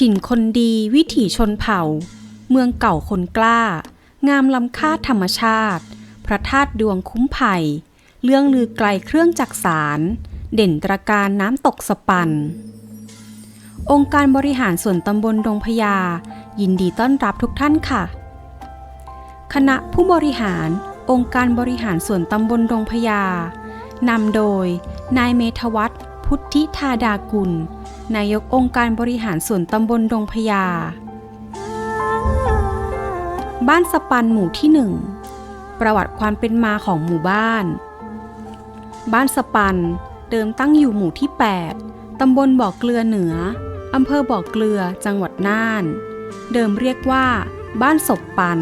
ถิ่นคนดีวิถีชนเผ่า เมืองเก่าคนกล้า งามล้ำค่าธรรมชาติ พระธาตุดวงคุ้มไผ่เรื่องลือไกลเครื่องจักสาร เด่นตระการน้ำตกสปัน องค์การบริหารส่วนตำบลดงพญายินดีต้อนรับทุกท่านค่ะ คณะผู้บริหารองค์การบริหารส่วนตำบลดงพญานำโดย นายเมธวัฒน์พุทธิธาดากุล นายกองค์การบริหารส่วนตำบลดงพญา บ้านสปันหมู่ที่หนึ่ง ประวัติความเป็นมาของหมู่บ้าน บ้านสปันเดิมตั้งอยู่หมู่ที่ 8 ตำบลบ่อเกลือเหนือ อำเภอบ่อเกลือ จังหวัดน่าน เดิมเรียกว่า บ้านศพปัน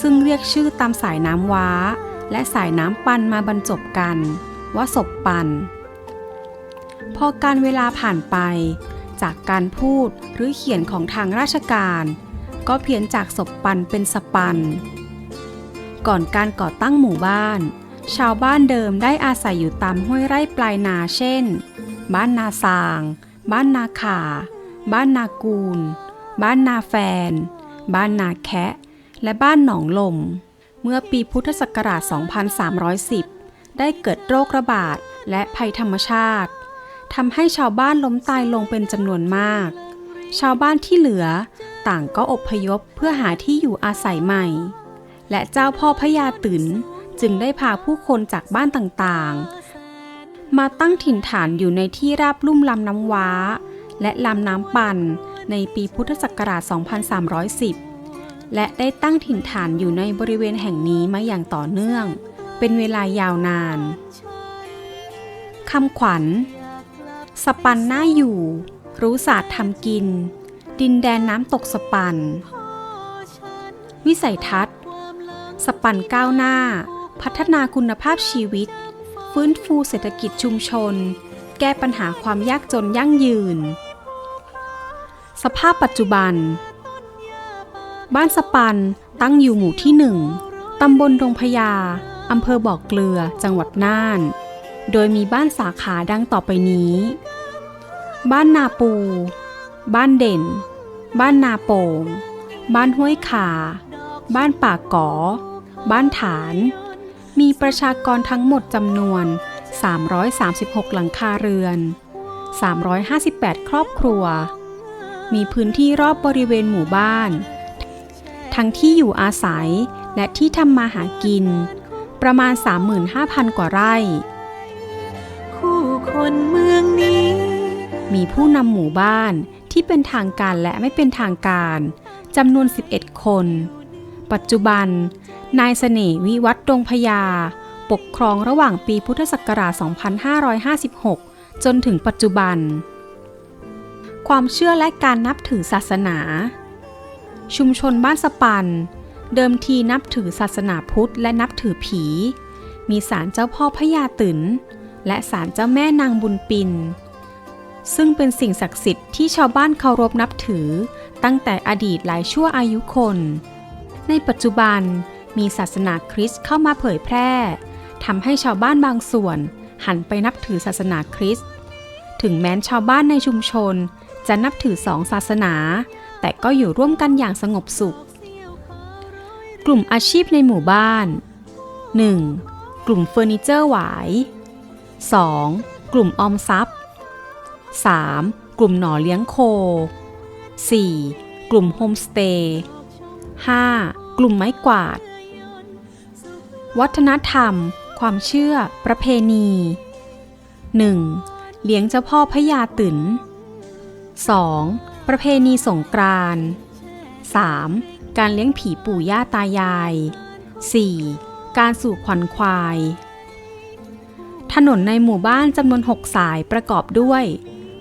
ซึ่งเรียกชื่อตามสายน้ำว้า และสายน้ำปันมาบรรจบกัน ว่าศพปัน พอการเวลาผ่านไป จากการพูดหรือเขียนของทางราชการ ก็เพี้ยนจากศพปันเป็นสปัน ก่อนการก่อตั้งหมู่บ้าน ชาวบ้านเดิมได้อาศัยอยู่ตามห้วยไร่ปลายนาเช่น บ้านนาซาง บ้านนาขาบ้านนากูล บ้านนาแฟน บ้านนาแคะ และบ้านหนองลม เมื่อปีพุทธศักราช 2310 ได้เกิดโรคระบาดและภัยธรรมชาติ ทำให้ชาวบ้านล้มตายลงเป็นจำนวนมาก ชาวบ้านที่เหลือต่างก็อพยพเพื่อหาที่อยู่อาศัยใหม่ และเจ้าพ่อพญาตึนจึงได้พาผู้คนจากบ้านต่างๆ มาตั้งถิ่นฐานอยู่ในที่ราบลุ่มลำน้ำว้า และลำน้ำปันในปีพุทธศักราช 2310 และได้ตั้งถิ่นฐานอยู่ในบริเวณแห่งนี้มาอย่างต่อเนื่อง เป็นเวลายาวนานคำขวัญ สปันหน่าอยู่ รู้ศาสตร์ทำกิน ดินแดนน้ำตกสปัน วิสัยทัศน์ สปันก้าวหน้า พัฒนาคุณภาพชีวิต ฟื้นฟูเศรษฐกิจชุมชน แก้ปัญหาความยากจนยั่งยืน สภาพปัจจุบัน บ้านสปันตั้งอยู่หมู่ที่หนึ่งตำบลดงพญาอำเภอบ่อกเกลือ จังหวัดน่าน โดยมีบ้านสาขาดังต่อไปนี้ บ้านนาปู บ้านเด่น บ้านนาโป่ง บ้านห้วยขา บ้านป่าก,กอ บ้านฐาน มีประชากรทั้งหมดจำนวน 336 หลังคาเรือน 358 ครอบครัว มีพื้นที่รอบบริเวณหมู่บ้าน ทั้งที่อยู่อาศัยและที่ทำมาหากิน ประมาณ 35,000 กว่าไร่ คู่คนเมือ มีผู้นำหมู่บ้านที่เป็นทางการและไม่เป็นทางการจำนวน 11 คน ปัจจุบัน นายเสน่ห์วิวัฒน์ดงพญาปกครองระหว่างปีพุทธศักราช 2556 จนถึงปัจจุบัน ความเชื่อและการนับถือศาสนา ชุมชนบ้านสปัน เดิมทีนับถือศาสนาพุทธและนับถือผี มีศาลเจ้าพ่อพญาตึนและศาลเจ้าแม่นางบุญปิน ซึ่งเป็นสิ่งศักดิ์สิทธิ์ที่ชาวบ้านเคารพนับถือ ตั้งแต่อดีตหลายชั่วอายุคน ในปัจจุบันมีศาสนาคริสต์เข้ามาเผยแพร่ทำให้ชาวบ้านบางส่วน หันไปนับถือศาสนาคริสต์ถึงแม้นชาวบ้านในชุมชน จะนับถือสองศาสนา แต่ก็อยู่ร่วมกันอย่างสงบสุข กลุ่มอาชีพในหมู่บ้าน 1. กลุ่มเฟอร์นิเจอร์หวาย 2. กลุ่มออมทรัพย์ 3. กลุ่มหน่อเลี้ยงโค 4. กลุ่มโฮมสเตย์ 5. กลุ่มไม้กวาด วัฒนธรรม ความเชื่อ ประเพณี 1. เลี้ยงเจ้าพ่อพญาตึน 2. ประเพณีสงกรานต์ 3. การเลี้ยงผีปู่ย่าตายาย 4. การสู่ขวัญควาย ถนนในหมู่บ้านจำนวน 6 สายประกอบด้วย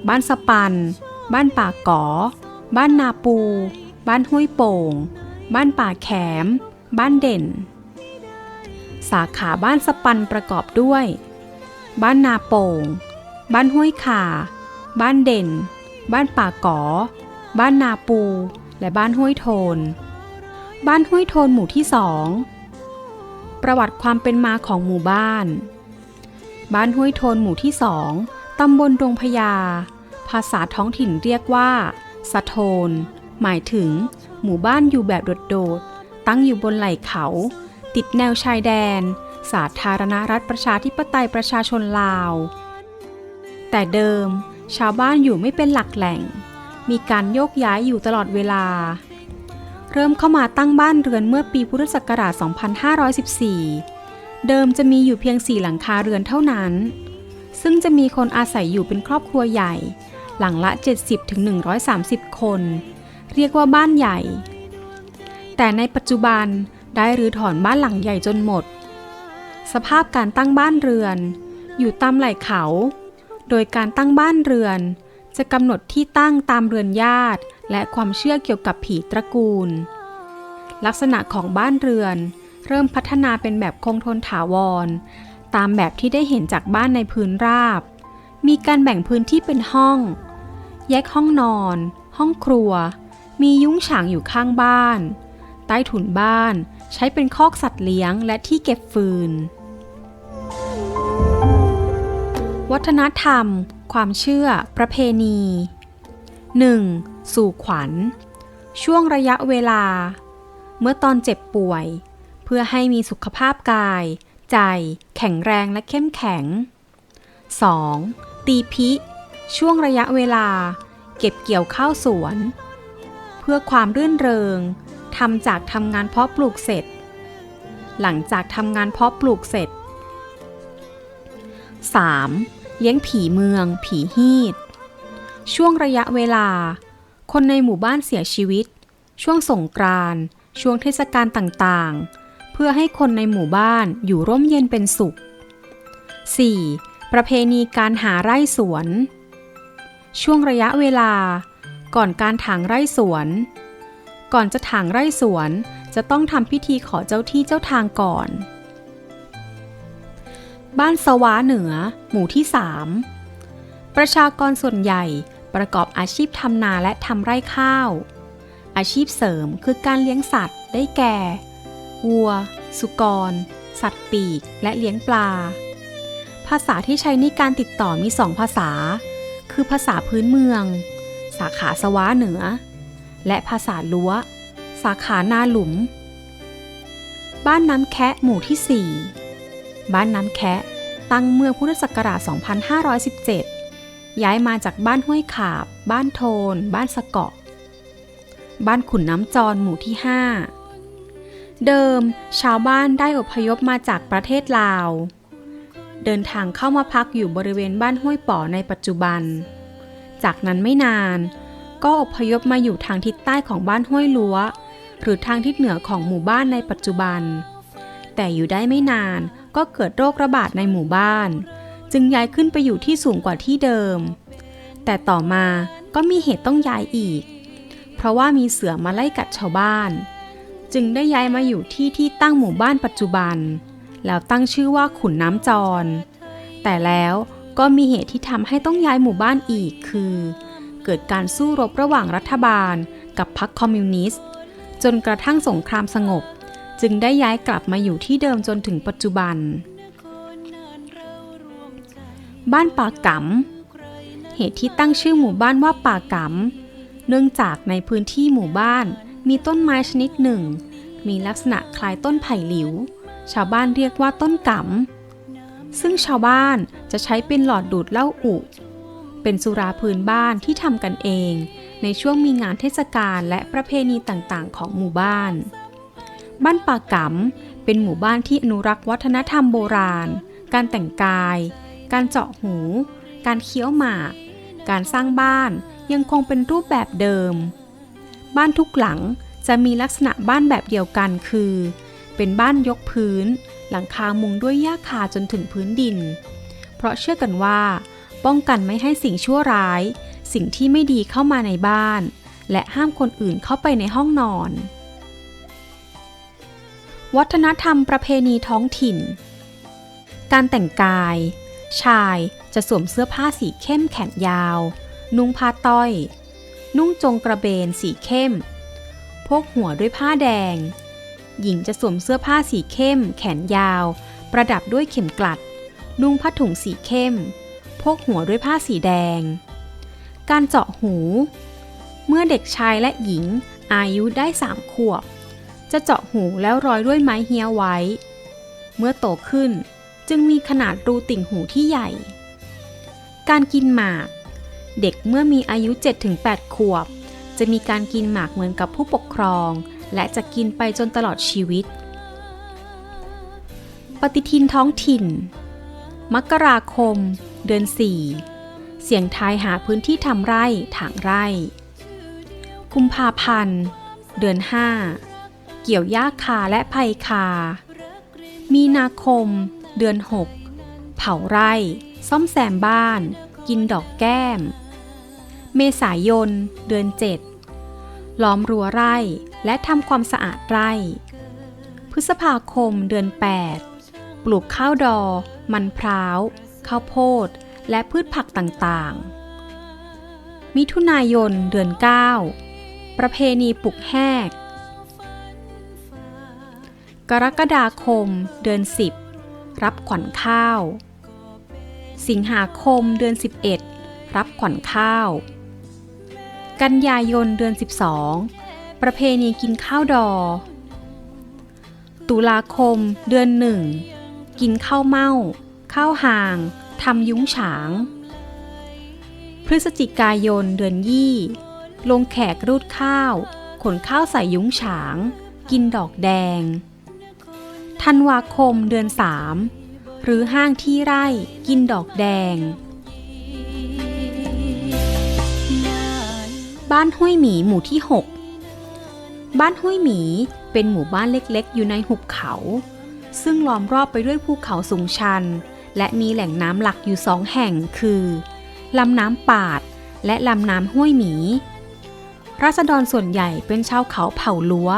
บ้านสปัน บ้านป่าก๋อ บ้านนาปู บ้านห้วยโป่ง บ้านป่าแขม บ้านเด่น สาขาบ้านสปันประกอบด้วย บ้านนาโป่ง บ้านห้วยขา บ้านเด่น บ้านป่าก๋อ บ้านนาปู และบ้านห้วยโทน บ้านห้วยโทนหมู่ที่สองประวัติความเป็นมาของหมู่บ้าน บ้านห้วยโทนหมู่ที่สองตำบลดงพญาาษาท้องถิ่นเรียกว่าสะโทน หมายถึง หมู่บ้านอยู่แบบโดดๆ ตั้งอยู่บนไหล่เขา ติดแนวชายแดน สาธารณรัฐประชาธิปไตยประชาชนลาว แต่เดิม ชาวบ้านอยู่ไม่เป็นหลักแหล่ง มีการโยกย้ายอยู่ตลอดเวลา เริ่มเข้ามาตั้งบ้านเรือนเมื่อปีพุทธศักราช 2514 เดิมจะมีอยู่เพียงสี่หลังคาเรือนเท่านั้น ซึ่งจะมีคนอาศัยอยู่เป็นครอบครัวใหญ่ หลังละ 70-130 คน เรียกว่าบ้านใหญ่ แต่ในปัจจุบันได้รื้อถอนบ้านหลังใหญ่จนหมด สภาพการตั้งบ้านเรือน อยู่ตามไหล่เขา โดยการตั้งบ้านเรือน จะกำหนดที่ตั้งตามเรือนญาติ และความเชื่อเกี่ยวกับผีตระกูล ลักษณะของบ้านเรือน เริ่มพัฒนาเป็นแบบคงทนถาวร ตามแบบที่ได้เห็นจากบ้านในพื้นราบ มีการแบ่งพื้นที่เป็นห้อง แยกห้องนอน ห้องครัว มียุ้งฉางอยู่ข้างบ้าน ใต้ถุนบ้านใช้เป็นคอกสัตว์เลี้ยงและที่เก็บฟืน วัฒนธรรม ความเชื่อ ประเพณี 1. สู่ขวัญ ช่วงระยะเวลา เมื่อตอนเจ็บป่วย เพื่อให้มีสุขภาพกาย ใจ แข็งแรงและเข้มแข็ง 2. ตีพิ ช่วงระยะเวลา เก็บเกี่ยวข้าวสวน เพื่อความรื่นเริงทำจากทำงานเพาะปลูกเสร็จ หลังจากทำงานเพาะปลูกเสร็จ 3. เลี้ยงผีเมือง ผีฮีด ช่วงระยะเวลา คนในหมู่บ้านเสียชีวิต ช่วงสงกรานต์ช่วงเทศกาลต่างๆ เพื่อให้คนในหมู่บ้านอยู่ร่มเย็นเป็นสุข 4. ประเพณีการหาไร่สวน ช่วงระยะเวลา ก่อนการถางไร่สวน ก่อนจะถางไร่สวนจะต้องทำพิธีขอเจ้าที่เจ้าทางก่อน บ้านสวาเหนือ หมู่ที่3ประชากรส่วนใหญ่ประกอบอาชีพทำนาและทำไร่ข้าว อาชีพเสริมคือการเลี้ยงสัตว์ได้แก่ วัว สุกร สัตว์ปีก และเลี้ยงปลา ภาษาที่ใช้ในการติดต่อมีสองภาษา คือภาษาพื้นเมือง สาขาสวาเหนือ และภาษาลัวสาขานาหลุม บ้านน้ำแคะหมู่ที่ 4 บ้านน้ำแคะตั้งเมื่อพุทธศักราช 2517 ย้ายมาจากบ้านห้วยขาบ บ้านโทน บ้านสะเกาะ บ้านขุนน้ำจรหมู่ที่ 5 เดิมชาวบ้านได้อพยพมาจากประเทศลาว เดินทางเข้ามาพักอยู่บริเวณบ้านห้วยป่อในปัจจุบัน จากนั้นไม่นาน ก็อพยพมาอยู่ทางทิศใต้ของบ้านห้วยลัว หรือทางทิศเหนือของหมู่บ้านในปัจจุบัน แต่อยู่ได้ไม่นานก็เกิดโรคระบาดในหมู่บ้าน จึงย้ายขึ้นไปอยู่ที่สูงกว่าที่เดิม แต่ต่อมาก็มีเหตุต้องย้ายอีก เพราะว่ามีเสือมาไล่กัดชาวบ้าน จึงได้ย้ายมาอยู่ที่ที่ตั้งหมู่บ้านปัจจุบัน แล้วตั้งชื่อว่าขุนน้ำจร แต่แล้วก็มีเหตุที่ทำให้ต้องย้ายหมู่บ้านอีกคือ เกิดการสู้รบระหว่างรัฐบาล กับพรรคคอมมิวนิสต์ จนกระทั่งสงครามสงบ จึงได้ย้ายกลับมาอยู่ที่เดิมจนถึงปัจจุบัน บ้านป่ากำเหตุที่ตั้งชื่อหมู่บ้านว่าป่ากำเนื่องจากในพื้นที่หมู่บ้านมีต้นไม้ชนิดหนึ่ง มีลักษณะคล้ายต้นไผ่หลิว ชาวบ้านเรียกว่าต้นกำซึ่งชาวบ้านจะใช้เป็นหลอดดูดเหล้าอุ เป็นสุราพื้นบ้านที่ทำกันเอง ในช่วงมีงานเทศกาลและประเพณีต่างๆ ของหมู่บ้าน บ้านป่ากำเป็นหมู่บ้านที่อนุรักษ์วัฒนธรรมโบราณ การแต่งกาย การเจาะหู การเคี้ยวหมาก การสร้างบ้านยังคงเป็นรูปแบบเดิม บ้านทุกหลังจะมีลักษณะบ้านแบบเดียวกันคือ เป็นบ้านยกพื้น หลังคามุงด้วยหญ้าคาจนถึงพื้นดิน เพราะเชื่อกันว่า ป้องกันไม่ให้สิ่งชั่วร้าย สิ่งที่ไม่ดีเข้ามาในบ้าน และห้ามคนอื่นเข้าไปในห้องนอน วัฒนธรรมประเพณีท้องถิ่น การแต่งกาย ชายจะสวมเสื้อผ้าสีเข้มแขนยาว นุ่งผ้าต้อย นุ่งจงกระเบนสีเข้มพกหัวด้วยผ้าแดง หญิงจะสวมเสื้อผ้าสีเข้ม แขนยาว ประดับด้วยเข็มกลัด นุ่งผ้าถุงสีเข้ม พกหัวด้วยผ้าสีแดง การเจาะหู เมื่อเด็กชายและหญิงอายุได้สามขวบ จะเจาะหูแล้วร้อยด้วยไม้เฮียไว้ เมื่อโตขึ้นจึงมีขนาดรูติ่งหูที่ใหญ่ การกินหมาก เด็กเมื่อมีอายุ 7-8 ขวบ จะมีการกินหมากเหมือนกับผู้ปกครองและจะกินไปจนตลอดชีวิต ปฏิทินท้องถิ่น มกราคม เดือน 4 เสียงทายหาพื้นที่ทำไร่ถางไร่ กุมภาพันธ์ เดือน 5 เกี่ยวหญ้าคาและไผ่คา มีนาคม เดือน 6 เผาไร่ ซ่อมแซมบ้าน กินดอกแก้ม เมษายน เดือน 7 ล้อมรั้วไร่ และทำความสะอาดไร่ พฤษภาคมเดือน 8 ปลูกข้าวดอ มันพร้าว ข้าวโพด และพืชผักต่างๆ มิถุนายนเดือน 9 ประเพณีปลุกแหก กรกฎาคมเดือน 10 รับขวัญข้าว สิงหาคมเดือน 11 รับขวัญข้าว กันยายนเดือน 12 ประเพณีกินข้าวดอ ตุลาคม เดือน1กินข้าวเม่า ข้าวหาง ทำยุ้งฉาง พฤศจิกายน เดือนยี่ ลงแขกรูดข้าว ขนข้าวใส่ยุ้งฉาง กินดอกแดง ธันวาคม เดือน3หรือห้างที่ไร่กินดอกแดง บ้านห้วยหมีหมู่ที่6 บ้านห้วยหมีเป็นหมู่บ้านเล็กๆ อยู่ในหุบเขา ซึ่งล้อมรอบไปด้วยภูเขาสูงชัน และมีแหล่งน้ำหลักอยู่สองแห่งคือลำน้ำปาด และลำน้ำห้วยหมี ราษฎรส่วนใหญ่เป็นชาวเขาเผ่าลัว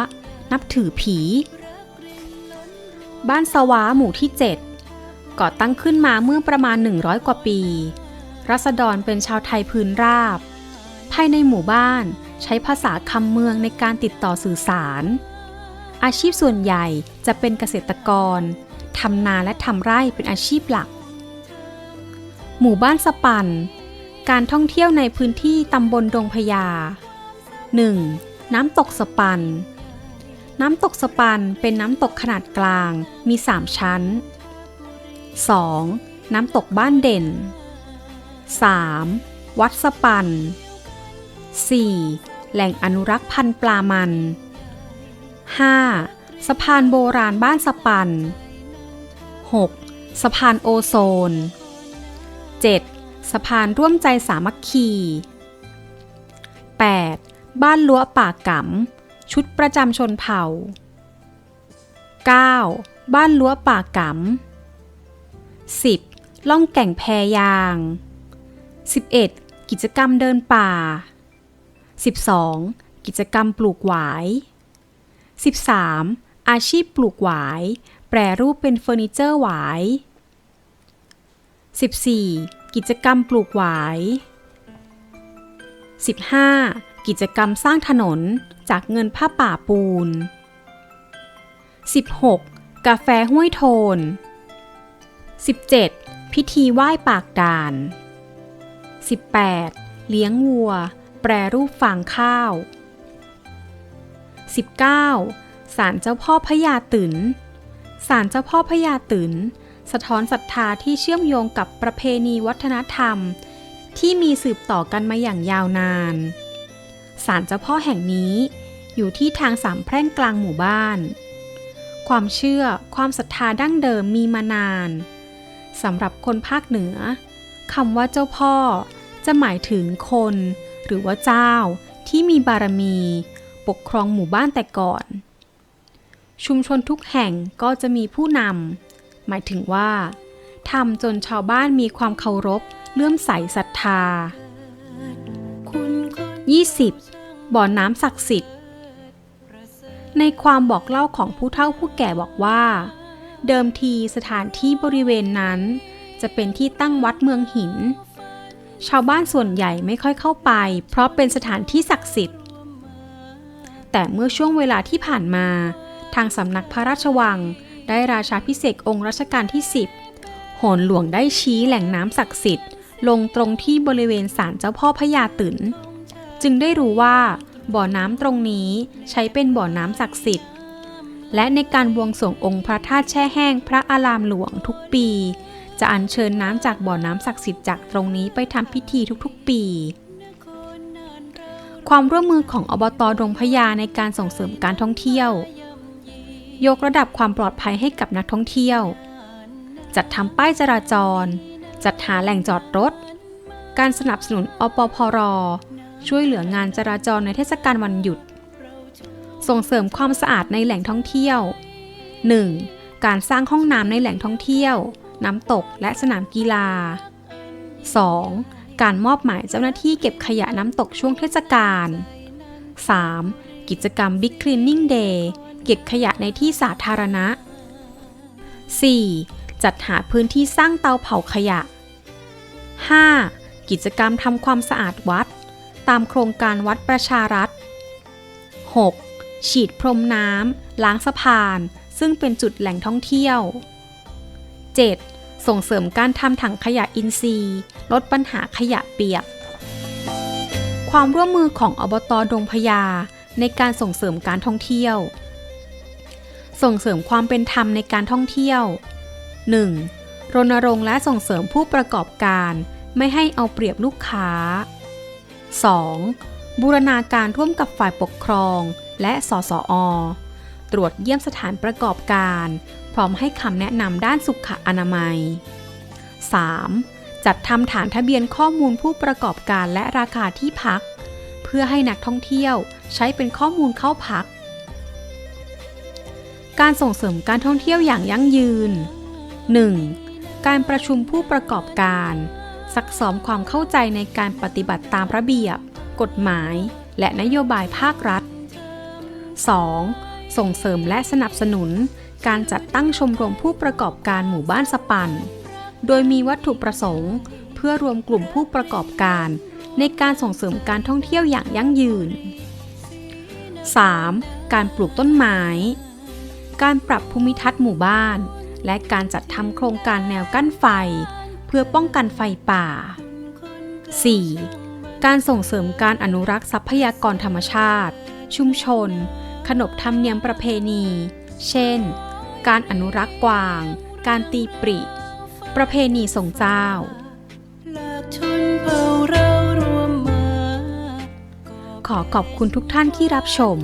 นับถือผี บ้านสวาหมู่ที่ 7 ก่อตั้งขึ้นมาเมื่อประมาณ 100 กว่าปีรัษฎรเป็นชาวไทยพื้นราบ ภายในหมู่บ้าน ใช้ภาษาคำเมืองในการติดต่อสื่อสาร อาชีพส่วนใหญ่จะเป็นเกษตรกรทำนาและทำไร่เป็นอาชีพหลัก หมู่บ้านสปัน การท่องเที่ยวในพื้นที่ตำบลดงพญา 1. น้ำตกสปัน น้ำตกสปันเป็นน้ำตกขนาดกลางมี 3 ชั้น 2. น้ำตกบ้านเด่น 3. วัดสปัน 4. แหล่งอนุรักษ์พันธุ์ปลามัน 5. สะพานโบราณบ้านสปัน 6. สะพานโอโซน 7. สะพานร่วมใจสามัคคี 8. บ้านลัวป่ากำชุดประจำชนเผ่า 9. บ้านลัวป่ากำ 10. ล่องแก่งแพยาง 11. กิจกรรมเดินป่า 12. กิจกรรมปลูกหวาย 13. อาชีพปลูกหวาย แปรรูปเป็นเฟอร์นิเจอร์หวาย 14. กิจกรรมปลูกหวาย 15. กิจกรรมสร้างถนนจากเงินผ้าป่าปูน 16. กาแฟห้วยโทน 17. พิธีไหว้ปากด่าน 18. เลี้ยงวัว แปรรูปฟางข้าว 19. ศาลเจ้าพ่อพญาตึนศาลเจ้าพ่อพญาตึนสะท้อนศรัทธาที่เชื่อมโยงกับประเพณีวัฒนธรรม ที่มีสืบต่อกันมาอย่างยาวนานศาลเจ้าพ่อแห่งนี้ อยู่ที่ทางสามแพร่งกลางหมู่บ้าน ความเชื่อความศรัทธาดั้งเดิมมีมานานสำหรับคนภาคเหนือคำว่าเจ้าพ่อ จะหมายถึงคน หรือว่าเจ้าที่มีบารมี ปกครองหมู่บ้านแต่ก่อน ชุมชนทุกแห่งก็จะมีผู้นำหมายถึงว่าทำจนชาวบ้านมีความเคารพเลื่อมใสศรัทธา 20. บ่อน้ำศักดิ์สิทธิ์ ในความบอกเล่าของผู้เฒ่าผู้แก่บอกว่า เดิมทีสถานที่บริเวณนั้น จะเป็นที่ตั้งวัดเมืองหิน ชาวบ้านส่วนใหญ่ไม่ค่อยเข้าไป เพราะเป็นสถานที่ศักดิ์สิทธิ์ แต่เมื่อช่วงเวลาที่ผ่านมา ทางสำนักพระราชวัง ได้ราชาพิเศษองค์รัชกาลที่ 10โหนหลวงได้ชี้แหล่งน้ำศักดิ์สิทธิ์ ลงตรงที่บริเวณศาลเจ้าพ่อพญาตึนจึจึงได้รู้ว่าบ่อน้ำตรงนี้ใช้เป็นบ่อน้ำศักดิ์สิทธิ์ และในการบวงสรวงองค์พระธาตุแช่แห้งพระอารามหลวงทุกปี จะอัญเชิญน้ำจากบ่อน้ำศักดิ์สิทธิ์จากตรงนี้ไปทำพิธีทุกๆปี ความร่วมมือของอบตดงพญาในการส่งเสริมการท่องเที่ยว ยกระดับความปลอดภัยให้กับนักท่องเที่ยว จัดทำป้ายจราจร จัดหาแหล่งจอดรถ การสนับสนุนอปพร ช่วยเหลืองานจราจรในเทศกาลวันหยุด ส่งเสริมความสะอาดในแหล่งท่องเที่ยว 1. การสร้างห้องน้ำในแหล่งท่องเที่ยว น้ำตกและสนามกีฬา 2. การมอบหมายเจ้าหน้าที่เก็บขยะน้ำตกช่วงเทศกาล 3. กิจกรรม Big Cleaning Day เก็บขยะในที่สาธารณะ 4. จัดหาพื้นที่สร้างเตาเผาขยะ 5. กิจกรรมทำความสะอาดวัด ตามโครงการวัดประชารัฐ 6. ฉีดพรมน้ำล้างสะพาน ซึ่งเป็นจุดแหล่งท่องเที่ยว 7. ส่งเสริมการทำถังขยะอินทรีย์ ลดปัญหาขยะเปียก ความร่วมมือของอบตดงพญาในการส่งเสริมการท่องเที่ยว ส่งเสริมความเป็นธรรมในการท่องเที่ยว 1. รณรงค์และส่งเสริมผู้ประกอบการไม่ให้เอาเปรียบลูกค้า 2. บูรณาการร่วมกับฝ่ายปกครองและสสอ ตรวจเยี่ยมสถานประกอบการ พร้อมให้คำแนะนำด้านสุขอนามัย 3. จัดทำฐานทะเบียนข้อมูลผู้ประกอบการและราคาที่พัก เพื่อให้นักท่องเที่ยวใช้เป็นข้อมูลเข้าพัก การส่งเสริมการท่องเที่ยวอย่างยั่งยืน 1. การประชุมผู้ประกอบการ ซักซ้อมความเข้าใจในการปฏิบัติตามระเบียบ กฎหมาย และนโยบายภาครัฐ 2. ส่งเสริมและสนับสนุน การจัดตั้งชมรมผู้ประกอบการหมู่บ้านสปัน โดยมีวัตถุประสงค์ เพื่อรวมกลุ่มผู้ประกอบการ ในการส่งเสริมการท่องเที่ยวอย่างยั่งยืน 3. การปลูกต้นไม้ การปรับภูมิทัศน์หมู่บ้าน และการจัดทำโครงการแนวกั้นไฟ เพื่อป้องกันไฟป่า 4. การส่งเสริมการอนุรักษ์ทรัพยากรธรรมชาติ ชุมชน ขนบธรรมเนียมประเพณี เช่น การอนุรักษ์กวาง การตีปริ ประเพณีส่งเจ้า ขอขอบคุณทุกท่านที่รับชม